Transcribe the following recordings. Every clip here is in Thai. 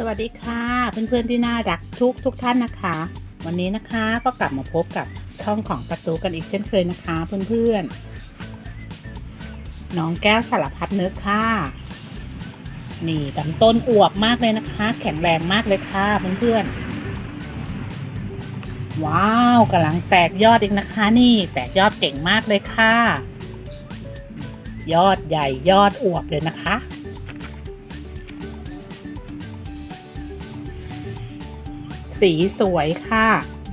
สวัสดีค่ะ เพื่อนๆที่น่ารักทุกทุกท่านนะคะ วันนี้นะคะก็กลับมาพบกับช่องของประตูกันอีกเช่นเคยนะคะ เพื่อนๆน้องแก้วสารพัดนึกค่ะนี่ลำต้นอวบมากเลยนะคะ แข็งแรงมากเลยค่ะเพื่อนๆว้าวกำลังแตกยอดอีกนะคะ นี่แตกยอดเก่งมากเลยค่ะ ยอดใหญ่ยอดอวบเลยนะคะ สีสวยค่ะ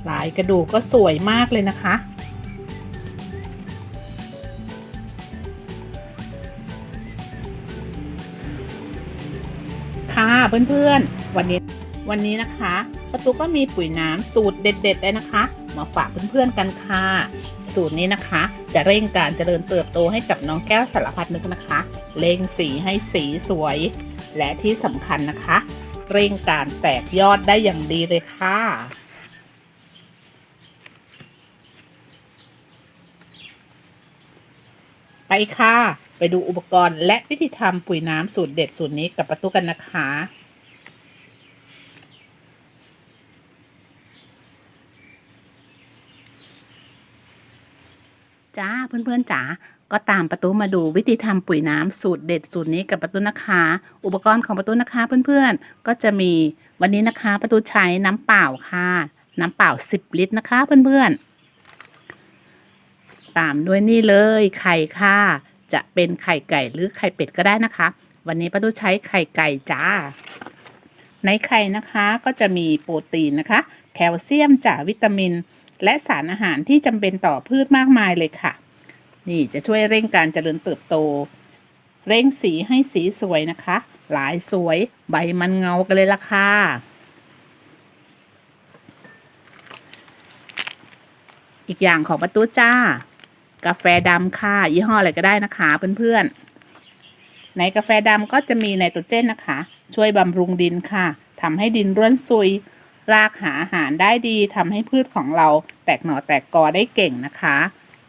ลายกระดูกก็สวยมากเลยนะคะ ค่ะเพื่อนๆ วันนี้วันนี้นะคะประตูก็มีปุ๋ยน้ำสูตรเด็ดๆเลยนะคะ มาฝากเพื่อนๆกันค่ะ สูตรนี้นะคะ จะเร่งการเจริญเติบโตให้กับน้องแก้วสารพัดนึกนะคะเร่งสีให้สีสวย และที่สำคัญนะคะ เร่งการแตกยอดได้อย่างดีเลยค่ะ ไปค่ะ ไปดูอุปกรณ์และวิธีทำปุ๋ยน้ำสูตรเด็ดสูตรนี้กับประตูกันนะคะจ้าเพื่อนๆจ๋าก็ตามประตูมาดูวิธีทำปุ๋ยน้ำสูตรเด็ดสูตรนี้กับประตูนะคะ อุปกรณ์ของประตูนะคะเพื่อนๆ ก็จะมีวันนี้นะคะประตูใช้น้ำเปล่าค่ะ น้ำเปล่า 10 ลิตรนะคะเพื่อนๆ ตามด้วยนี่เลยไข่ค่ะ จะเป็นไข่ไก่หรือไข่เป็ดก็ได้นะคะ วันนี้ประตูใช้ไข่ไก่จ้า ในไข่นะคะก็จะมีโปรตีนนะคะ แคลเซียมจากวิตามิน และสารอาหารที่จำเป็นต่อพืชมากมายเลยค่ะ นี่จะช่วยเร่งการเจริญเติบโต เร่งสีให้สีสวยนะคะ หลายสวยใบมันเงากันเลยล่ะค่ะอีกอย่างของประตูจ้า กาแฟดำค่ะ ยี่ห้ออะไรก็ได้นะคะเพื่อนๆ ในกาแฟดำก็จะมีไนโตรเจนนะคะ ช่วยบำรุงดินค่ะทำให้ดินร่วนซุย รากหาอาหารได้ดีทำให้พืชของเราแตกหน่อแตกกอได้เก่งนะคะ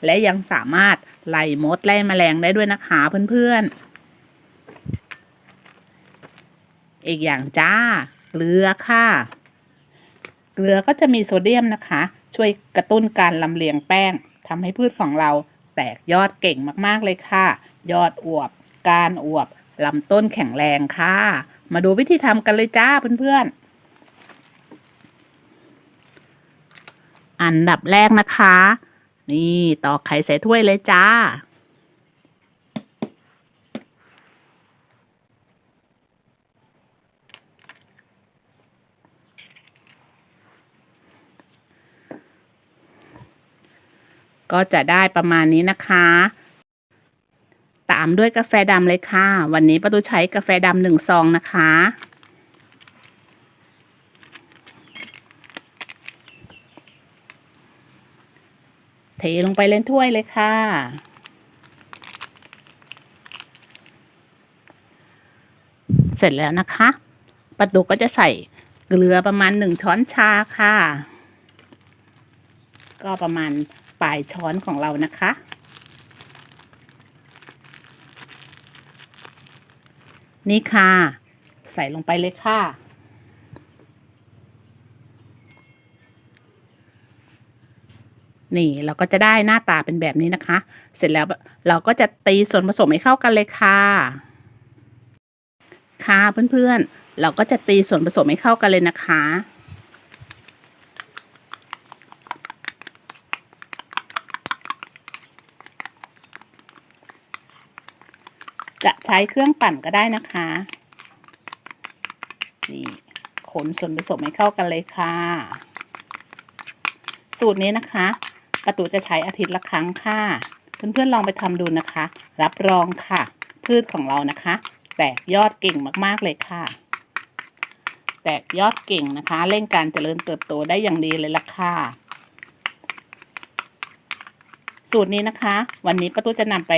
และยังสามารถไล่มดไล่แมลงได้ด้วยนะคะเพื่อนๆ อีกอย่างจ้า เกลือค่ะ เกลือก็จะมีโซเดียมนะคะ ช่วยกระตุ้นการลำเลียงแป้งทำให้พืชของเราแตกยอดเก่งมากๆเลยค่ะ ยอดอวบ การอวบลำต้นแข็งแรงค่ะ มาดูวิธีทำกันเลยจ้าเพื่อนๆ อันดับแรกนะคะ นี่ตอกไข่ใส่ถ้วยเลยจ้า ก็จะได้ประมาณนี้นะคะ ตามด้วยกาแฟดำเลยค่ะ วันนี้ประตูใช้กาแฟดำหนึ่งซองนะคะ ลงไปเล่นถ้วยเลยค่ะ เสร็จแล้วนะคะประตูก็จะใส่เกลือประมาณหนึ่งช้อนชาค่ะ ก็ประมาณปลายช้อนของเรานะคะ นี่ค่ะ ใส่ลงไปเลยค่ะ นี่เราก็จะได้หน้าตาเป็นแบบนี้นะคะ เสร็จแล้วเราก็จะตีส่วนผสมให้เข้ากันเลยค่ะ ค่ะเพื่อนๆ เราก็จะตีส่วนผสมให้เข้ากันเลยนะคะจะใช้เครื่องปั่นก็ได้นะคะ นี่คนส่วนผสมให้เข้ากันเลยค่ะ สูตรนี้นะคะ ประตูจะใช้อาทิตย์ละครั้งค่ะ เพื่อนๆลองไปทำดูนะคะ รับรองค่ะ พืชของเรานะคะ แตกยอดเก่งมากๆเลยค่ะ แตกยอดเก่งนะคะเร่งการเจริญเติบโตได้อย่างดีเลยล่ะค่ะสูตรนี้นะคะ วันนี้ประตูจะนำไป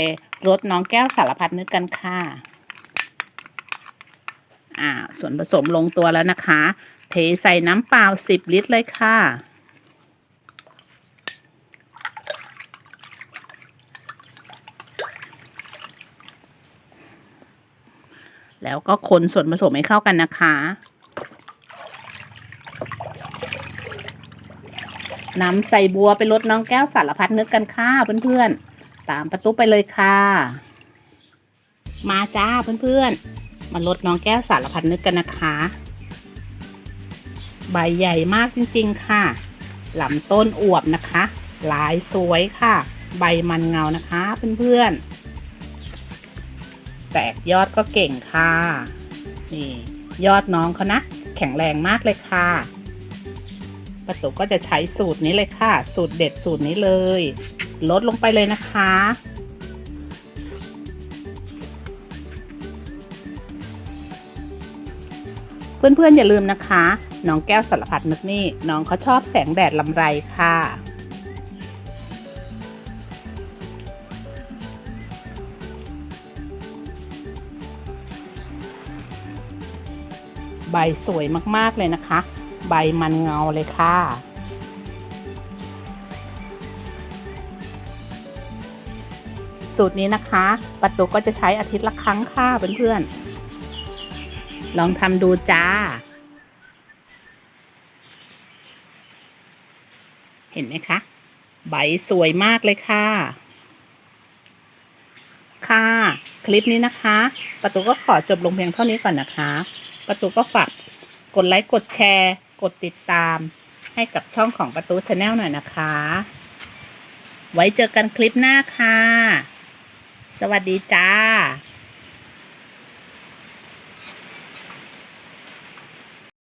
รดน้องแก้วสารพัดนึกกันค่ะอ่าส่วนผสมลงตัวแล้วนะคะ เทใส่น้ำเปล่า 10 ลิตรเลยค่ะ แล้วก็คนส่วนผสมให้เข้ากันนะคะน้ำใส่บัวไปลดน้องแก้วสารพัดนึกกันค่ะเพื่อนๆ ตามประตูไปเลยค่ะ มาจ้าเพื่อนๆ มาลดน้องแก้วสารพัดนึกกันนะคะ ใบใหญ่มากจริง ๆ ค่ะลำต้นอวบนะคะลายสวยค่ะ ใบมันเงานะคะเพื่อนๆ ตกยอดก็เก่งค่ะนี่ยอดน้องเขานะแข็งแรงมากเลยค่ะประตูก็จะใช้สูตรนี้เลยค่ะ สูตรเด็ดสูตรนี้เลย ลดลงไปเลยนะคะ เพื่อนๆอย่าลืมนะคะ น้องแก้วสารพัดนึกนี่ น้องเขาชอบแสงแดดลำไรค่ะ ใบสวยมากๆเลยนะคะ ใบมันเงาเลยค่ะ สูตรนี้นะคะประตูก็จะใช้อาทิตย์ละครั้งค่ะเพื่อนๆ ลองทำดูจ้า เห็นไหมคะ ใบสวยมากเลยค่ะค่ะ คลิปนี้นะคะประตูก็ขอจบลงเพียงเท่านี้ก่อนนะคะ ประตูก็ฝากกดไลค์กดแชร์ กดติดตาม ให้กับช่องของประตูชาแนลหน่อยนะคะ ไว้เจอกันคลิปหน้าค่ะ สวัสดีจ้า